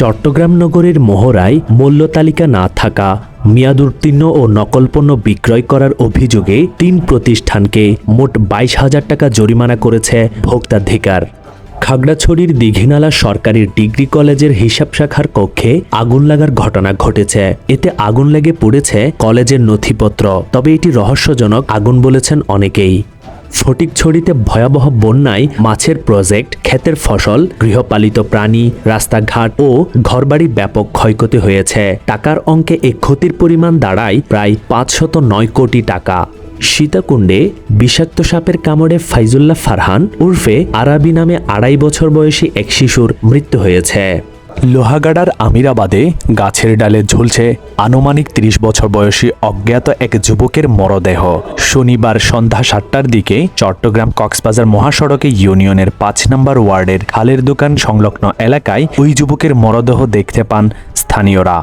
চট্টগ্রাম নগরের মোহরায় মূল্য তালিকা না থাকা, মেয়াদ উত্তীর্ণ ও নকল পণ্য বিক্রয় করার অভিযোগে তিন প্রতিষ্ঠানকে মোট বাইশ হাজার টাকা জরিমানা করেছে ভোক্তাধিকার। খাগড়াছড়ির দীঘিনালা সরকারি ডিগ্রি কলেজের হিসাব শাখার কক্ষে আগুন লাগার ঘটনা ঘটেছে। এতে আগুন লেগে পড়েছে কলেজের নথিপত্র, তবে এটি রহস্যজনক আগুন বলেছেন অনেকেই। ফটিকছড়িতে ভয়াবহ বন্যায় মাছের প্রজেক্ট, ক্ষেতের ফসল, গৃহপালিত প্রাণী, রাস্তাঘাট ও ঘরবাড়ি ব্যাপক ক্ষয়ক্ষতি হয়েছে। টাকার অঙ্কে এ ক্ষতির পরিমাণ দাঁড়ায় প্রায় পাঁচশত নয় কোটি টাকা। সীতাকুণ্ডে বিষাক্ত সাপের কামড়ে ফাইজুল্লাহ ফারহান উর্ফে আরাবি নামে আড়াই বছর বয়সী এক শিশুর মৃত্যু হয়েছে। লোহাগাড়ার আমিরাবাদে গাছের ডালে ঝুলছে আনুমানিক ৩০ বছর বয়সী অজ্ঞাত এক যুবকের মরদেহ। শনিবার সন্ধ্যা সাতটার দিকে চট্টগ্রাম কক্সবাজার মহাসড়কে ইউনিয়নের পাঁচ নম্বর ওয়ার্ডের খালের দোকান সংলগ্ন এলাকায় ওই যুবকের মরদেহ দেখতে পান স্থানীয়রা।